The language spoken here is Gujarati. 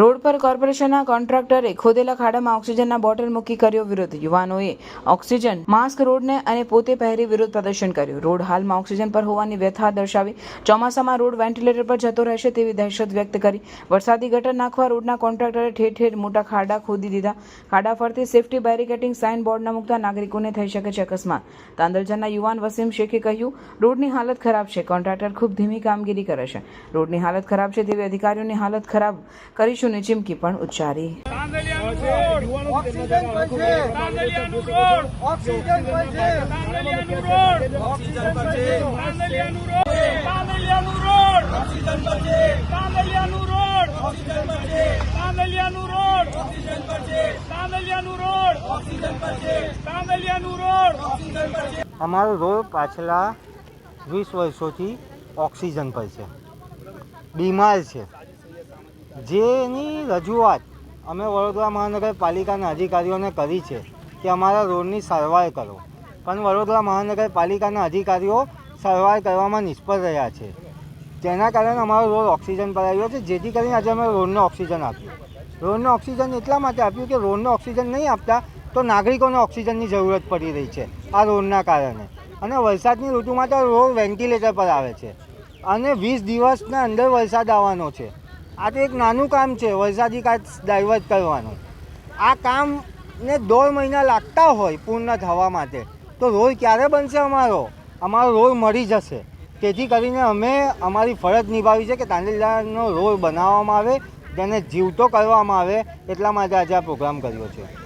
રોડ પર કોર્પોરેશનના કોન્ટ્રાક્ટરે ખોદેલા ખાડામાં ઓક્સિજનના બોટલ મૂકી કર્યો વિરોધ. યુવાનોએ ઓક્સિજન, માસ્ક રોડને અને પોતે પહેરી વિરોધ પ્રદર્શન કર્યું. રોડ હાલમાં ઓક્સિજન પર હોવાની વ્યથા દર્શાવી ચોમાસામાં રોડ વેન્ટિલેટર પર જતો રહેશે તેવી દહેશત વ્યક્ત કરી. વરસાદી ગટર નાખવા રોડના કોન્ટ્રાક્ટરે ઠેર ઠેર મોટા ખાડા ખોદી દીધા. ખાડા ફરતી સેફટી બેરિકેટિંગ સાઇન બોર્ડ ન મૂકતા નાગરિકોને થઈ શકે છે અકસ્માત. તાંદલજાના યુવાન વસીમ શેખે કહ્યું, રોડની હાલત ખરાબ છે. કોન્ટ્રાક્ટર ખૂબ ધીમી કામગીરી કરે છે. રોડની હાલત ખરાબ છે તેવી અધિકારીઓની હાલત ખરાબ કરીશું ને ચીમકી પણ ઉચ્ચારી. અમારો રોડ પાછલા વીસ વર્ષોથી ઓક્સિજન પર છે. બીમાર છે. જેની રજૂઆત અમે વડોદરા મહાનગરપાલિકાના અધિકારીઓને કરી છે કે અમારા રોડની સારવાર કરો. પણ વડોદરા મહાનગરપાલિકાના અધિકારીઓ સારવાર કરવામાં નિષ્ફળ રહ્યા છે. જેના કારણે અમારો રોડ ઓક્સિજન પર આવ્યો છે. જેથી કરીને આજે અમે રોડને ઓક્સિજન આપ્યું. રોડને ઓક્સિજન એટલા માટે આપ્યું કે રોડને ઓક્સિજન નહીં આપતા તો નાગરિકોને ઓક્સિજનની જરૂરત પડી રહી છે આ રોડના કારણે. અને વરસાદની ઋતુમાં તો રોડ વેન્ટિલેટર પર આવે છે. અને વીસ દિવસના અંદર વરસાદ આવવાનો છે. આ તો એક નાનું કામ છે, વરસાદી કાચ ડાયવર્ટ કરવાનું. આ કામને દોઢ મહિના લાગતા હોય પૂર્ણ થવા માટે, તો રોડ ક્યારે બનશે અમારો? અમારો રોડ મળી જશે. તેથી કરીને અમે અમારી ફરજ નિભાવી છે કે તાંડેલાનો રોડ બનાવવામાં આવે તેને જીવતો કરવામાં આવે, એટલા માટે આજે આ પ્રોગ્રામ કર્યો છે.